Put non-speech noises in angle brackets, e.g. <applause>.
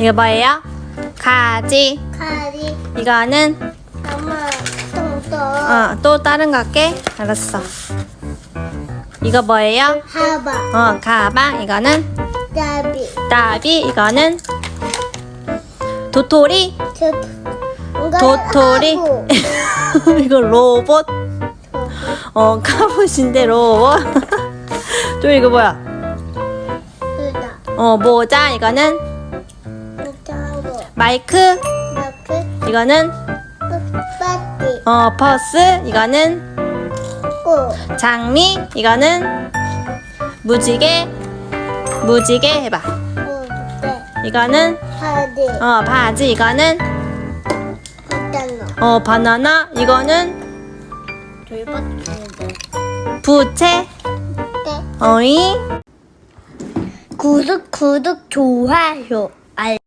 이거 뭐예요? 가지. 가리 이거는 엄마 똥똥 어, 또 다른 거 할게. 알았어. 이거 뭐예요? 하바 어, 가방. 이거는 나비 나비. 이거는 도토리. 저 도토리. <laughs> 이거 로봇. 어, 카봇인데 로봇. <laughs> 또 이거 뭐야? 그다 어, 모자. 이거는 마이크. 이렇게 이거는 빠띠 어, 퍼스. 이거는 고 장미. 이거는 무지개. 무지개 해봐. 고대 이거는 파디 어, 바지. 이거는 있잖아 어, 바나나. 이거는 부채. 네 어이. 구독 구독 좋아요